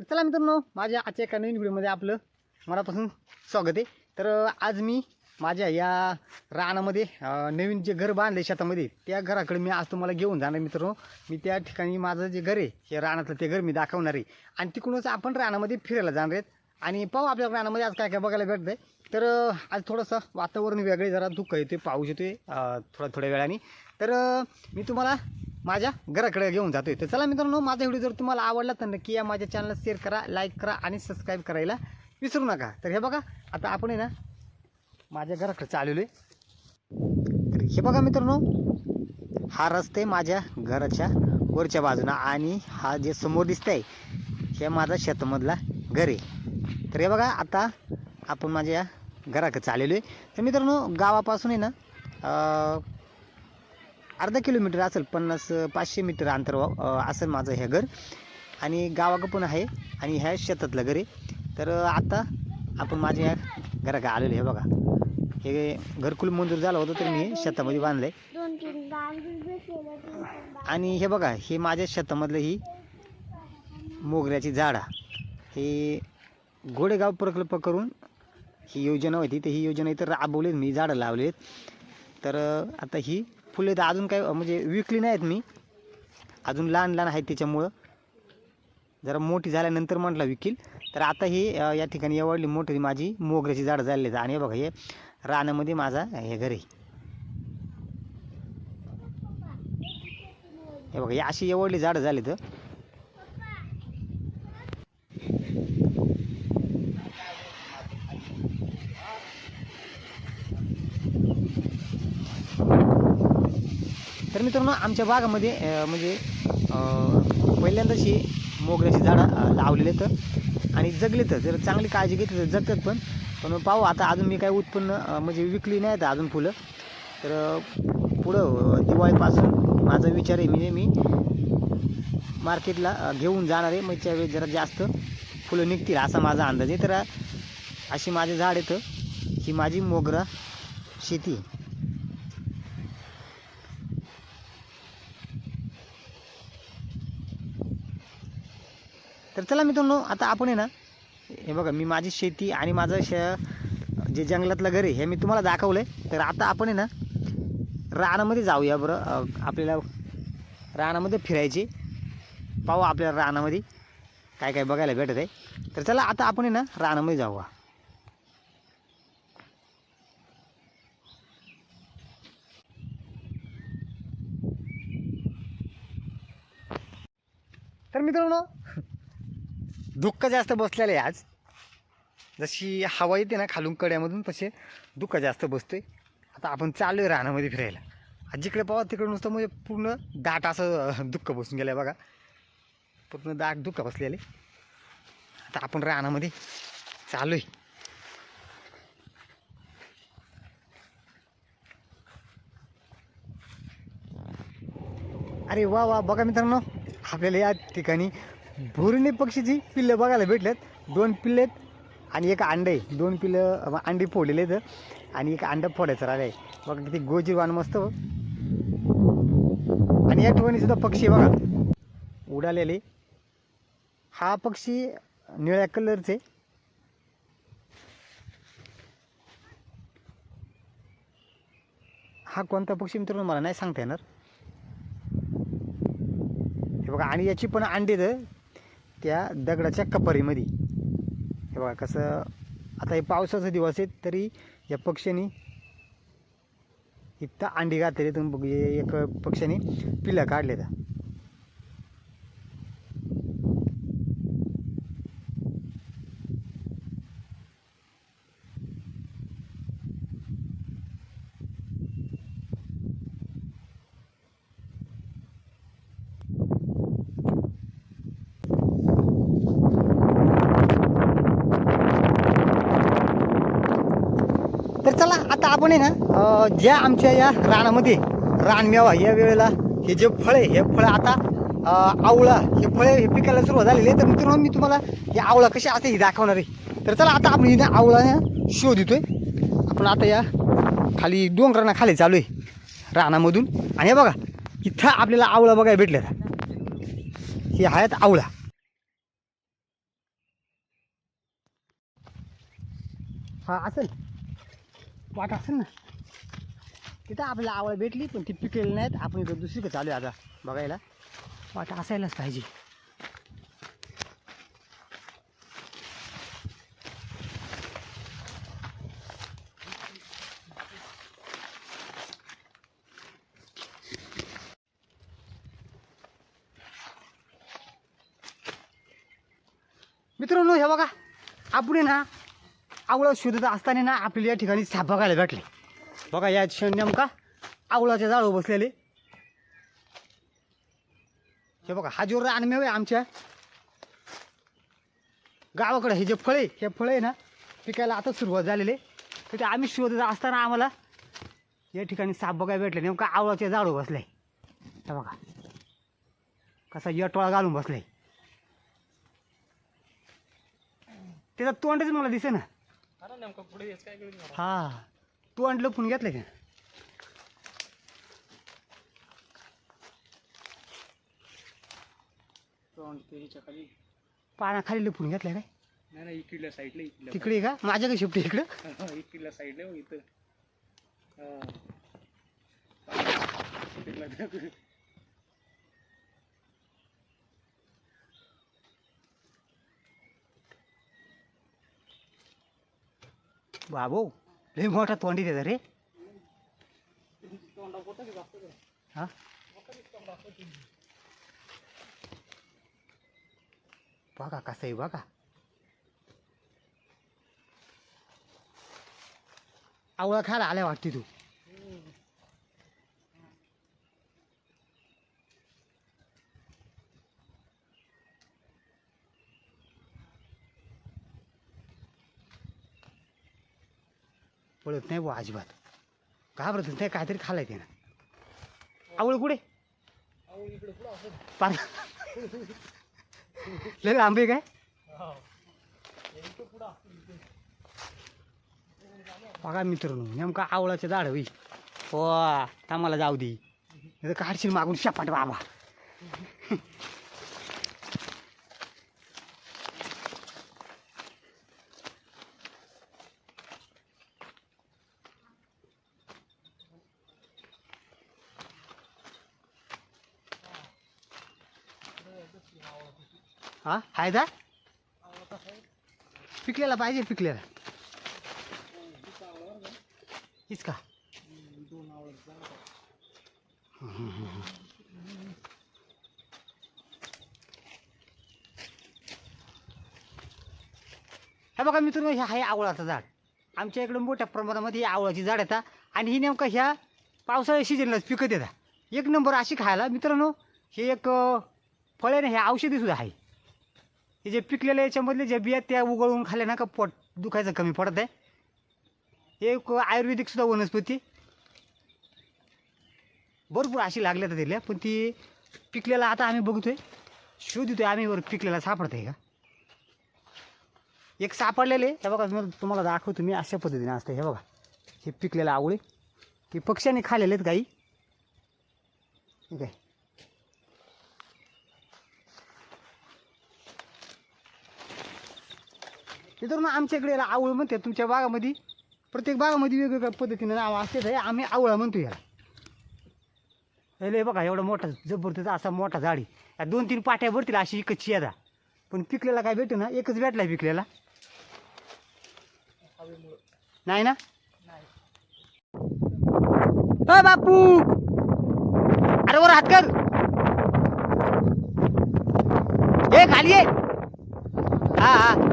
तर चला मित्रांनो माझ्या आजच्या एका नवीन व्हिडिओमध्ये आपलं मनापासून स्वागत आहे. तर आज मी माझ्या या रानामध्ये नवीन जे घर बांधले शेतामध्ये त्या घराकडे मी आज तुम्हाला घेऊन जाणार मित्रांनो. मी त्या ठिकाणी माझं जे घर आहे हे रानातलं ते घर मी दाखवणार आहे. आणि तिकडूनच आपण रानामध्ये फिरायला जाणार आहेत. आणि पाहू आपल्या रानामध्ये आज काय काय बघायला भेटतंय. तर आज थोडंसं वातावरण वेगळे जरा दुःख येते पाऊस येतोय थोड्या थोड्या वेळाने. तर मी तुम्हाला माझ्या घराकडे घेऊन जातोय. तर चला मित्रांनो माझा व्हिडिओ जर तुम्हाला आवडला तर नक्की या माझ्या चॅनलला शेअर करा लाईक करा आणि सबस्क्राईब करायला विसरू नका. तर हे बघा आता आपण आहे ना माझ्या घराकडे चाललेलो आहे तर हे बघा मित्रांनो हा रस्ता आहे माझ्या घराच्या वरच्या बाजूला आणि हा जे समोर दिसतंय हे माझा शेतामधला घर आहे. तर हे बघा आता आपण माझ्या घराकडे चाललेलो आहे तर मित्रांनो गावापासून आहे ना अर्धा किलोमीटर असेल पन्नास पाचशे मीटर अंतर असेल माझं हे घर. आणि गावाकडं पण आहे आणि ह्या शेतातलं घर आहे. तर आता आपण माझ्या या घराकडे आलेलो आहे हे बघा. हे घरकुल मंजूर झालं होतं तर मी शेतामध्ये बांधलं आहे आणि हे बघा हे माझ्या शेतामधलं ही मोगऱ्याची झाडा. हे गोडेगाव प्रकल्प करून ही योजना होती. तर ही योजना इथं राबवलीत मी झाडं लावलेत तर आता ही फुले तर अजून काय म्हणजे विकली नाहीत मी. अजून लहान लहान आहेत त्याच्यामुळं. जरा मोठी झाल्यानंतर म्हटलं विकील. तर आता ही या ठिकाणी एवढली मोठी माझी मोगऱ्याची झाडं झालेली आहेत. आणि हे बघा हे रानामध्ये माझा हे घर आहे. हे बघा हे अशी एवढली झाडं झाली तर तर मित्रांनो आमच्या बागामध्ये म्हणजे पहिल्यांदाशी पहिल्यांदाच मोगऱ्याची झाडं लावलेले तर आणि जगले तर जर चांगली काळजी घेतली तर जगतात पण. पण पाहू आता अजून मी काय उत्पन्न म्हणजे विकली नाही आहेत अजून फुलं. तर पुढं दिवाळीपासून माझा विचार आहे म्हणजे मी मार्केटला घेऊन जाणार आहे. मग त्यावेळेस जरा जास्त फुलं निघतील असा माझा अंदाज आहे. तर अशी माझे झाड येतं ही माझी मोगरा शेती तर चला मित्रांनो आता आपण आहे ना हे बघा मी माझी शेती आणि माझं श जे जंगलातलं घर आहे हे मी तुम्हाला दाखवलं आहे तर आता आपण आहे ना रानामध्ये जाऊया बरं. आपल्याला रानामध्ये फिरायचे. पाहू आपल्याला रानामध्ये काय काय बघायला भेटत आहे. तर चला आता आपण आहे ना रानामध्ये जाऊया. तर मित्रांनो दुःख जास्त बसलेलं आहे आज. जशी हवा येते ना खालून कड्यामधून तसे दुःख जास्त बसतोय. आता आपण चालू आहे रानामध्ये फिरायला. आज जिकडे पाहा तिकडे नुसतं म्हणजे पूर्ण दाट असं दुःख बसून गेलं आहे बघा. पूर्ण दाट दुःख बसलेले आता आपण रानामध्ये चालू आहे अरे वा वा. बघा मित्रांनो आपल्याला या ठिकाणी भुरणी पक्षीची पिल्लं बघायला भेटल्यात दोन पिल्ले आहेत आणि एक अंडे दोन पिल्लं अंडी फोडलेले आहेत. आणि एक अंडं फोडायचं राहिलं आहे बघा किती गोजीरवान मस्त आणि या ठिकाणी सुद्धा पक्षी बघा. उडालेले. हा पक्षी निळ्या कलरचे. हा कोणता पक्षी मित्रांनो मला नाही सांगता येणार. हे बघा आणि याची पण अंडी आहेत. त्या दगडाच्या कपारीमध्ये. हे बघा कसं आता हे पावसाचा दिवस आहे तरी या पक्ष्याने इथं अंडी घातलेली तुम्ही बघू एक पक्ष्याने पिलं काढले तर आता आपण आहे ना ज्या आमच्या या रानामध्ये रानमेवा या वेळेला हे जे फळ आहे हे फळ आता आवळा हे फळे हे पिकायला सुरुवात झालेली आहे. तर मित्रांनो मी तुम्हाला या आवळा कशी असते हे दाखवणार आहे. तर चला आता आपण इथे आवळा शो देतोय आपण आता या खाली डोंगरांना खाली चालू आहे रानामधून. आणि हे बघा इथं आपल्याला आवळा बघायला भेटल्या हे आहेत आवळा. हा असेल. वाट असेल ना. तिथं आपल्याला आवड भेटली पण ती पिकेली नाहीत. आपण इथं दुसरीकडे चालू आहे आता बघायला. वाट असायलाच पाहिजे. मित्रांनो हे बघा आपण ना आवळं शोधत असताना ना आपल्याला या ठिकाणी साप बघायला भेटले. बघा या क्षण नेमका आवळाच्या जाळू बसलेले. हे बघा हा जोर रानमेव आहे आमच्या गावाकडे हे जे फळे हे फळे ना पिकायला आता सुरुवात झालेले तर ते आम्ही शोधत असताना आम्हाला या ठिकाणी साप बघायला भेटले. नेमका आवळाचे झाडू बसले. हे बघा कसा यटवाळा घालून बसलाय त्याचा तोंडच मला दिसे ना नेमकं पुढे काय. हा. तोंड लपून घेतलं का? तोंड ते ह्याच्या खाली. पानाखाली लपून घेतलं काय? नाही नाही इकडल्या साईडला इकडल्या तिकडे का? माझ्याकडे शिफ्ट इकडं? हा, इकडल्या साईडला हो इथं. हा. तिकडला बाबू लय मोठा तोंडी त्याचा रे. हा? बघा कसं आहे बघा. आवळा खायला वाटते तू. पळत नाही बुवा अजिबात. घाबरत नाही काहीतरी खालाय ते ना आवळ कुठे? पार लय आंबे काय? बघा मित्रांनो नेमका आवळाचं झाड होई हो थांबाला जाऊ दे. काढशील मागून शपाट बाबा. हा? हाय दा? पिकलेला पाहिजे पिकलेला. हीच का? हे बघा मित्रांनो हे आहे आवळाचं झाड. आमच्या इकडं मोठ्या प्रमाणामध्ये आवळाची झाड येतात आणि ही नेमकं ह्या पावसाळ्या सीजनलाच पिकत येतात एक नंबर अशी खायला मित्रांनो हे एक फळे ना हे औषधी सुद्धा आहे. हे जे पिकलेले याच्यामधले जे बिया त्या उगळून खाल्ल्या ना का पोट दुखायचं कमी पडत आहे. हे एक वनस्पती. भरपूर अशी लागल्या तर दिल्या पण ती पिकलेला आता आम्ही बघतोय. शोधतोय आम्ही वर पिकलेला सापडत आहे का? एक सापडलेले हे बघा तुम्हाला दाखवतो मी अशा पद्धतीने असते हे बघा. हे पिकलेलं आवळे. की पक्ष्याने खाल्लेले आहेत काही. ठीक आहे मित्रांनो आमच्या इकडे याला आवळ म्हणते तुमच्या बागामध्ये. प्रत्येक बागामध्ये वेगवेगळ्या पद्धतीने नाव असते आहे आम्ही आवळा म्हणतो याला. हे बघा एवढा मोठा जबरदस्त असा मोठा झाडी. या दोन तीन पाट्या भरतील अशी इकडची येदा पण पिकलेला काय भेटू ना एकच भेटला पिकलेला. नाही ना? अ बापू! अरे वर हात कर. हे खाली ये. हा हा.